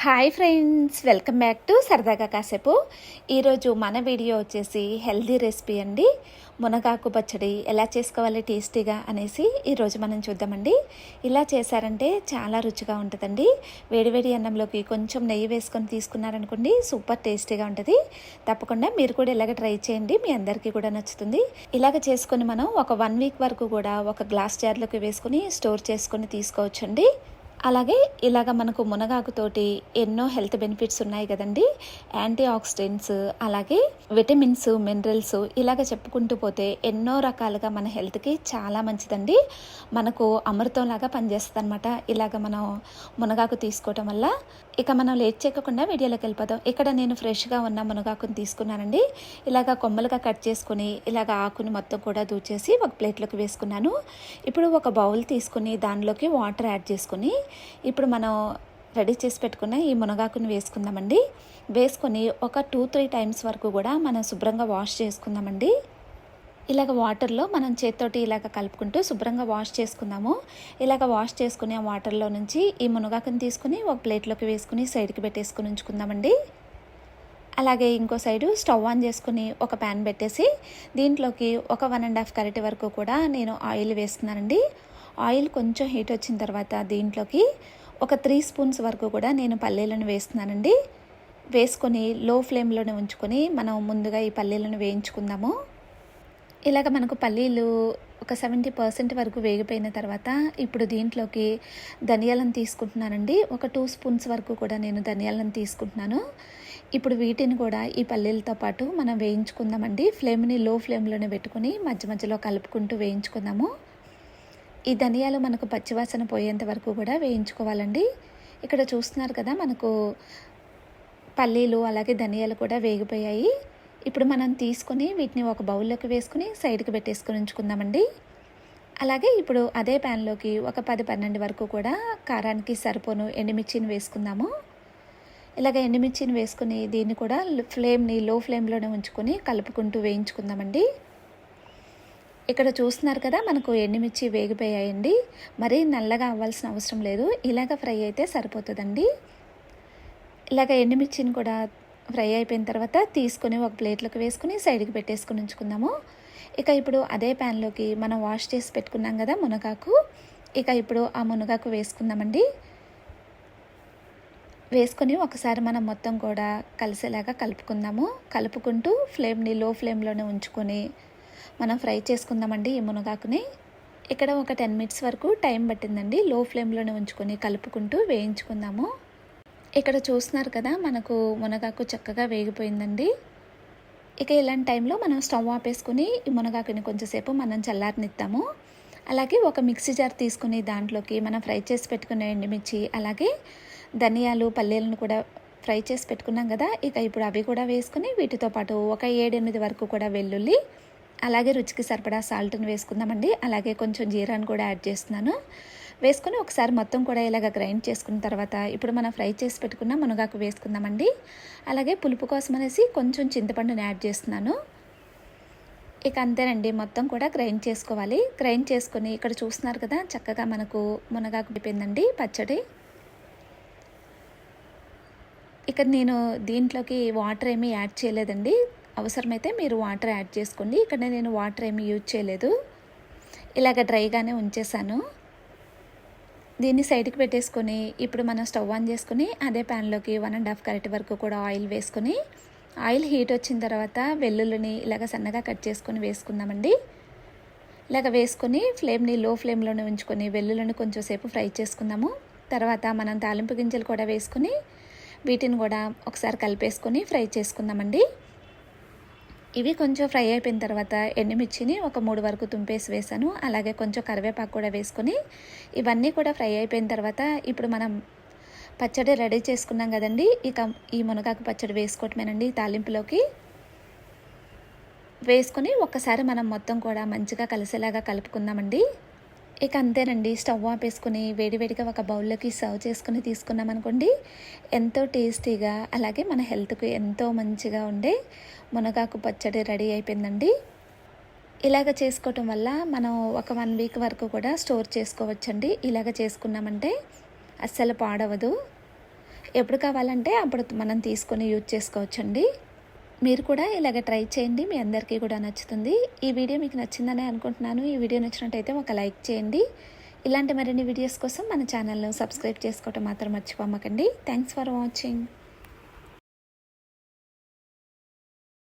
Hi friends welcome back to సరదాగా కాసేపు. ఈరోజు మన వీడియో వచ్చేసి హెల్దీ రెసిపీ అండి. మునగాకు పచ్చడి ఎలా చేసుకోవాలి టేస్టీగా అనేసి ఈరోజు మనం చూద్దామండి. ఇలా చేశారంటే చాలా రుచిగా ఉంటుందండి. వేడివేడి అన్నంలోకి కొంచెం నెయ్యి వేసుకొని తీసుకున్నారనుకోండి సూపర్ టేస్టీగా ఉంటుంది. తప్పకుండా మీరు కూడా ఇలాగ ట్రై చేయండి మీ అందరికీ కూడా నచ్చుతుంది. ఇలాగ చేసుకొని మనం ఒక వన్ వీక్ వరకు కూడా ఒక గ్లాస్ జార్లోకి వేసుకొని స్టోర్ చేసుకొని తీసుకోవచ్చండి. అలాగే ఇలాగ మనకు మునగాకుతోటి ఎన్నో హెల్త్ బెనిఫిట్స్ ఉన్నాయి కదండి. యాంటీ ఆక్సిడెంట్స్ అలాగే విటమిన్స్ మినరల్స్ ఇలాగ చెప్పుకుంటూ పోతే ఎన్నో రకాలుగా మన హెల్త్కి చాలా మంచిదండి. మనకు అమృతంలాగా పనిచేస్తుంది అనమాట ఇలాగ మనం మునగాకు తీసుకోవటం వల్ల. ఇక మనం లేట్ చేయకుండా వీడియోలోకి వెళ్ళిపోదాం. ఇక్కడ నేను ఫ్రెష్గా ఉన్న మునగాకుని తీసుకున్నానండి. ఇలాగ కొమ్మలుగా కట్ చేసుకుని ఇలాగ ఆకుని మొత్తం కూడా దూచేసి ఒక ప్లేట్లోకి వేసుకున్నాను. ఇప్పుడు ఒక బౌల్ తీసుకుని దానిలోకి వాటర్ యాడ్ చేసుకుని ఇప్పుడు మనం రెడీ చేసి పెట్టుకున్న ఈ మునగాకుని వేసుకుందామండి. వేసుకొని ఒక టూ త్రీ టైమ్స్ వరకు కూడా మనం శుభ్రంగా వాష్ చేసుకుందామండి. ఇలాగ వాటర్లో మనం చేత్తోటి ఇలాగ కలుపుకుంటూ శుభ్రంగా వాష్ చేసుకుందాము. ఇలాగ వాష్ చేసుకుని ఆ వాటర్లో నుంచి ఈ మునగాకుని తీసుకుని ఒక ప్లేట్లోకి వేసుకుని సైడ్కి పెట్టేసుకుని ఉంచుకుందామండి. అలాగే ఇంకో సైడు స్టవ్ ఆన్ చేసుకుని ఒక ప్యాన్ పెట్టేసి దీంట్లోకి ఒక వన్ అండ్ హాఫ్ కరెక్ట్ వరకు కూడా నేను ఆయిల్ వేస్తున్నానండి. ఆయిల్ కొంచెం హీట్ వచ్చిన తర్వాత దీంట్లోకి ఒక త్రీ స్పూన్స్ వరకు కూడా నేను పల్లీలను వేస్తున్నానండి. వేసుకొని లో ఫ్లేమ్లోనే ఉంచుకొని మనం ముందుగా ఈ పల్లీలను వేయించుకుందాము. ఇలాగ మనకు పల్లీలు ఒక సెవెంటీ పర్సెంట్ వరకు వేగిపోయిన తర్వాత ఇప్పుడు దీంట్లోకి ధనియాలను తీసుకుంటున్నానండి. ఒక టూ స్పూన్స్ వరకు కూడా నేను ధనియాలను తీసుకుంటున్నాను. ఇప్పుడు వీటిని కూడా ఈ పల్లీలతో పాటు మనం వేయించుకుందామండి. ఫ్లేమ్ని లో ఫ్లేమ్లోనే పెట్టుకుని మధ్య మధ్యలో కలుపుకుంటూ వేయించుకుందాము. ఈ ధనియాలు మనకు పచ్చివాసన పోయేంత వరకు కూడా వేయించుకోవాలండి. ఇక్కడ చూస్తున్నారు కదా మనకు పల్లీలు అలాగే ధనియాలు కూడా వేగిపోయాయి. ఇప్పుడు మనం తీసుకొని వీటిని ఒక బౌల్లోకి వేసుకుని సైడ్కి పెట్టేసుకుని ఉంచుకుందామండి. అలాగే ఇప్పుడు అదే ప్యాన్లోకి ఒక పది పన్నెండు వరకు కూడా కారానికి సరిపోను ఎండుమిర్చిని వేసుకుందాము. ఇలాగ ఎండుమిర్చిని వేసుకుని దీన్ని కూడా ఫ్లేమ్ని లో ఫ్లేమ్లోనే ఉంచుకొని కలుపుకుంటూ వేయించుకుందామండి. ఇక్కడ చూస్తున్నారు కదా మనకు ఎండుమిర్చి వేగిపోయాయండి. మరీ నల్లగా అవ్వాల్సిన అవసరం లేదు. ఇలాగ ఫ్రై అయితే సరిపోతుందండి. ఇలాగ ఎండుమిర్చిని కూడా ఫ్రై అయిపోయిన తర్వాత తీసుకొని ఒక ప్లేట్లోకి వేసుకుని సైడ్కి పెట్టేసుకుని ఉంచుకుందాము. ఇక ఇప్పుడు అదే ప్యాన్లోకి మనం వాష్ చేసి పెట్టుకున్నాం కదా మునగాకు. ఇక ఇప్పుడు ఆ మునగాకు వేసుకుందామండి. వేసుకొని ఒకసారి మనం మొత్తం కూడా కలిసేలాగా కలుపుకుందాము. కలుపుకుంటూ ఫ్లేమ్ని లో ఫ్లేమ్లోనే ఉంచుకొని మనం ఫ్రై చేసుకుందామండి ఈ మునగాకుని. ఇక్కడ ఒక టెన్ మినిట్స్ వరకు టైం పట్టిందండి. లో ఫ్లేమ్లోనే ఉంచుకొని కలుపుకుంటూ వేయించుకుందాము. ఇక్కడ చూస్తున్నారు కదా మనకు మునగాకు చక్కగా వేగిపోయిందండి. ఇక ఇలాంటి టైంలో మనం స్టవ్ ఆపేసుకుని ఈ మునగాకుని కొంచెంసేపు మనం చల్లారనిద్దాము. అలాగే ఒక మిక్సీ జార్ తీసుకుని దాంట్లోకి మనం ఫ్రై చేసి పెట్టుకునే ఎండుమిర్చి అలాగే ధనియాలు పల్లీలను కూడా ఫ్రై చేసి పెట్టుకున్నాం కదా ఇక ఇప్పుడు అవి కూడా వేసుకుని వీటితో పాటు ఒక ఏడెనిమిది వరకు కూడా వెల్లుల్లి అలాగే రుచికి సరిపడా సాల్ట్ని వేసుకుందామండి. అలాగే కొంచెం జీరాను కూడా యాడ్ చేస్తున్నాను. వేసుకొని ఒకసారి మొత్తం కూడా ఇలాగ గ్రైండ్ చేసుకున్న తర్వాత ఇప్పుడు మనం ఫ్రై చేసి పెట్టుకున్న మునగాకు వేసుకుందామండి. అలాగే పులుపు కోసం అనేసి కొంచెం చింతపండుని యాడ్ చేస్తున్నాను. ఇక అంతేనండి మొత్తం కూడా గ్రైండ్ చేసుకోవాలి. గ్రైండ్ చేసుకొని ఇక్కడ చూస్తున్నారు కదా చక్కగా మనకు మునగాకు అయిపోయిందండి పచ్చడి. ఇక్కడ నేను దీంట్లోకి వాటర్ ఏమీ యాడ్ చేయలేదండి. అవసరమైతే మీరు వాటర్ యాడ్ చేసుకోండి. ఇక్కడ నేను వాటర్ ఏమీ యూజ్ చేయలేదు. ఇలాగ డ్రైగానే ఉంచేసాను దీన్ని సైడ్కి పెట్టేసుకొని ఇప్పుడు మనం స్టవ్ ఆన్ చేసుకుని అదే ప్యాన్లోకి వన్ అండ్ హాఫ్ కరెక్ట్ వరకు కూడా ఆయిల్ వేసుకొని ఆయిల్ హీట్ వచ్చిన తర్వాత వెల్లుల్లిని ఇలాగ సన్నగా కట్ చేసుకొని వేసుకుందామండి. ఇలాగ వేసుకొని ఫ్లేమ్ని లో ఫ్లేమ్లోనే ఉంచుకొని వెల్లుల్లిని కొంచెం సేపు ఫ్రై చేసుకుందాము. తర్వాత మనం తాలింపు గింజలు కూడా వేసుకుని వీటిని కూడా ఒకసారి కలిపేసుకొని ఫ్రై చేసుకుందామండి. ఇవి కొంచెం ఫ్రై అయిపోయిన తర్వాత ఎండుమిర్చిని ఒక మూడు వరకు తుంపేసి వేసాను. అలాగే కొంచెం కరివేపాకు కూడా వేసుకుని ఇవన్నీ కూడా ఫ్రై అయిపోయిన తర్వాత ఇప్పుడు మనం పచ్చడి రెడీ చేసుకున్నాం కదండి. ఇక ఈ మునగాకు పచ్చడి వేసుకోవటమేనండి తాలింపులోకి. వేసుకొని ఒక్కసారి మనం మొత్తం కూడా మంచిగా కలిసేలాగా కలుపుకుందామండి. ఇక అంతేనండి. స్టవ్ ఆపేసుకుని వేడివేడిగా ఒక బౌల్లోకి సర్వ్ చేసుకుని తీసుకున్నాం అనుకోండి. ఎంతో టేస్టీగా అలాగే మన హెల్త్కు ఎంతో మంచిగా ఉండే మునగాకు పచ్చడి రెడీ అయిపోయిందండి. ఇలాగ చేసుకోవటం వల్ల మనం ఒక వన్ వీక్ వరకు కూడా స్టోర్ చేసుకోవచ్చండి. ఇలాగ చేసుకున్నామంటే అస్సలు పాడవదు. ఎప్పుడు కావాలంటే అప్పుడు మనం తీసుకొని యూజ్ చేసుకోవచ్చండి. మీరు కూడా ఇలాగ ట్రై చేయండి. మీ అందరికీ కూడా నచ్చుతుంది. ఈ వీడియో మీకు నచ్చిందని అనుకుంటున్నాను. ఈ వీడియో నచ్చినట్టయితే ఒక లైక్ చేయండి. ఇలాంటి మరిన్ని వీడియోస్ కోసం మన ఛానల్ను సబ్స్క్రైబ్ చేసుకోవటం మాత్రం మర్చిపోమకండి. Thanks for watching